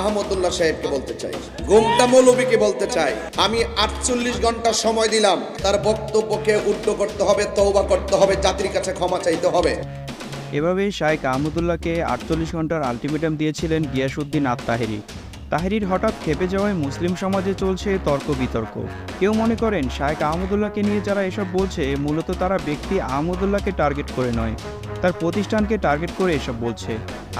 আহমদুল্লাহ সাহেবকে বলতে চাই। গোমটা মৌলবীকে বলতে চাই। আমি আটচল্লিশ ঘণ্টা সময় দিলাম। তার বক্তব্যকে উল্টো করতে হবে তৌবা করতে হবে, জাতির কাছে ক্ষমা চাইতে হবে। এভাবেই শাইক আহমদুল্লাহকে আটচল্লিশ ঘণ্টার আলটিমেটাম দিয়েছিলেন গিয়াসুদ্দিন আত্মাহেরি। তাহেরির হঠাৎ খেপে যাওয়ায় মুসলিম সমাজে চলছে তর্ক বিতর্ক কেউ মনে করেন শায়েখ আহমদুল্লাহকে নিয়ে যারা এসব বলছে, মূলত তারা ব্যক্তি আহমদুল্লাহকে টার্গেট করে নয়। তার প্রতিষ্ঠানকে টার্গেট করে এসব বলছে।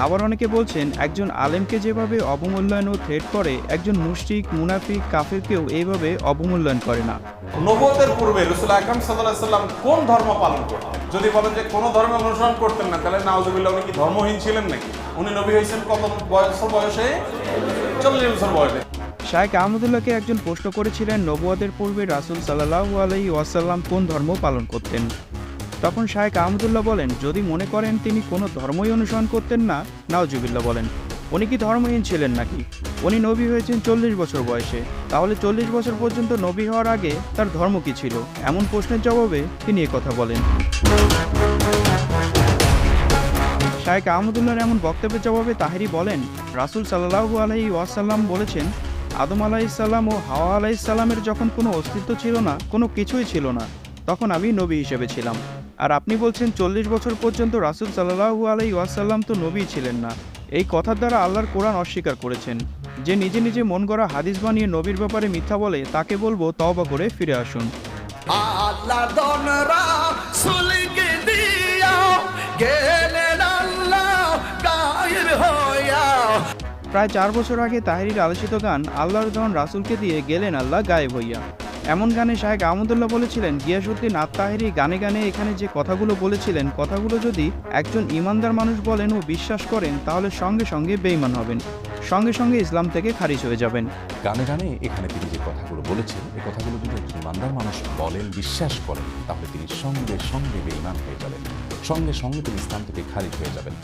আবার অনেকে বলছেন, একজন আলেমকে যেভাবে অবমূল্যায়ন ও থ্রেট করে, একজন মুশরিক, মুনাফিক, কাফেরকেও এইভাবে অবমূল্যায়ন করে না। নবতের পূর্বে রসুল আকরাম সাল্লাম কোন ধর্ম পালন করতেন? যদি বলেন যে কোনো ধর্ম অনুসরণ করতেন না, তাহলে নাওজুবিল্লাহ উনি কি ধর্মহীন ছিলেন নাকি? উনি নবী হয়েছেন কত বয়স বয়সে? শায়েখ আহমদুল্লাহকে একজন প্রশ্ন করেছিলেন, নবুয়াদের পূর্বে রাসূল সাল্লাহু আলাইহি ওয়াসাল্লাম কোন ধর্ম পালন করতেন? তখন শায়েখ আহমদুল্লাহ বলেন, যদি মনে করেন তিনি কোনো ধর্মই অনুসরণ করতেন না, নাওজুবিল্লাহ বলেন। উনি কি ধর্মহীন ছিলেন নাকি? উনি নবী হয়েছেন চল্লিশ বছর বয়সে। তাহলে চল্লিশ বছর পর্যন্ত নবী হওয়ার আগে তার ধর্ম কি ছিল? এমন প্রশ্নের জবাবে তিনি কথা বলেন। শায়েখ আহমদুল্লাহর এমন বক্তব্যের জবাবে তাহেরি বলেন, রাসূল সাল্লাহু আলাইহি ওয়াসাল্লাম বলেছেন, আদম আলাইসাল্লাম ও হাওয়া আলাইসাল্লামের যখন কোনো অস্তিত্ব ছিল না, কোনো কিছুই ছিল না, তখন আমি নবী হিসেবে ছিলাম। আর আপনি বলছেন চল্লিশ বছর পর্যন্ত রাসূল সাল্লাহু আলাই ওয়াসাল্লাম তো নবী ছিলেন না। এই কথার দ্বারা আল্লাহর কোরআন অস্বীকার করেছেন। যে নিজে নিজে মন গড়া হাদিস বানিয়ে নবীর ব্যাপারে মিথ্যা বলে, তাকে বলব তওবা করে ফিরে আসুন। আল্লাহ প্রায় চার বছর আগে তাহেরির আলোচিত গান আল্লাহর জন রাসুলকে দিয়ে গেলেন আল্লাহ গায়েব হইয়া। এমন গানে শাহেক আহমদুল্লাহ বলেছিলেন গিয়াসুদ্দিন আত তাহেরি গানে গানে এখানে যে কথাগুলো বলেছিলেন, কথাগুলো যদি একজন ইমানদার মানুষ বলেন ও বিশ্বাস করেন, তাহলে সঙ্গে সঙ্গে বেঈমান হবেন। সঙ্গে সঙ্গে ইসলাম থেকে খারিজ হয়ে যাবেন। গানে গানে এখানে তিনি যে কথাগুলো বলেছেন এই কথাগুলো যদি একজন ইমানদার মানুষ বলেন, বিশ্বাস করেন, তাহলে তিনি সঙ্গে সঙ্গে বেঈমান হয়ে যাবেন। সঙ্গে সঙ্গে তিনি ইসলাম থেকে খারিজ হয়ে যাবেন।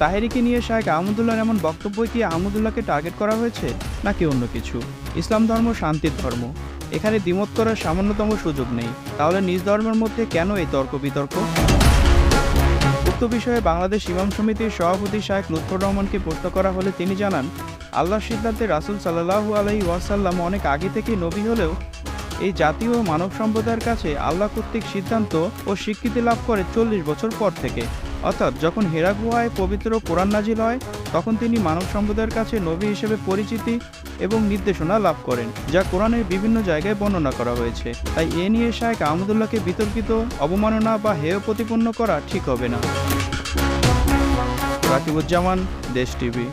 তাহেরিকে নিয়ে শাহেক আহমদুল্লাহর এমন বক্তব্য কি আহমদুল্লাহকে টার্গেট করা হয়েছে, নাকি অন্য কিছু? ইসলাম ধর্ম, শান্তির ধর্ম। এখানে দ্বিমত করার সামান্যতম সুযোগ নেই। তাহলে নিজ ধর্মের মধ্যে কেন এই তর্ক বিতর্ক? উক্ত বিষয়ে বাংলাদেশ ইমাম সমিতির সভাপতি শাহেক লুৎফর রহমানকে প্রশ্ন করা হলে তিনি জানান, আল্লাহর সিদ্ধান্তে রাসূল সাল্লাহু আলাইহি ওয়াসাল্লাম অনেক আগে থেকেই নবী হলেও এই জাতীয় মানব সম্প্রদায়ের কাছে আল্লাহ কর্তৃক সিদ্ধান্ত ও স্বীকৃতি লাভ করে চল্লিশ বছর পর থেকে। অর্থাৎ যখন হেরা গুহায় পবিত্র কোরআন নাজিল হয়, তখন তিনি মানব সম্প্রদায়ের কাছে নবী হিসেবে পরিচিতি এবং নির্দেশনা লাভ করেন, যা কোরআনের বিভিন্ন জায়গায় বর্ণনা করা হয়েছে। তাই এ নিয়ে শায়েক আহমদুল্লাহকে বিতর্কিত, অবমাননা বা হেয় প্রতিপন্ন করা ঠিক হবে না। রাকিবুজ্জামান, দেশ টিভি।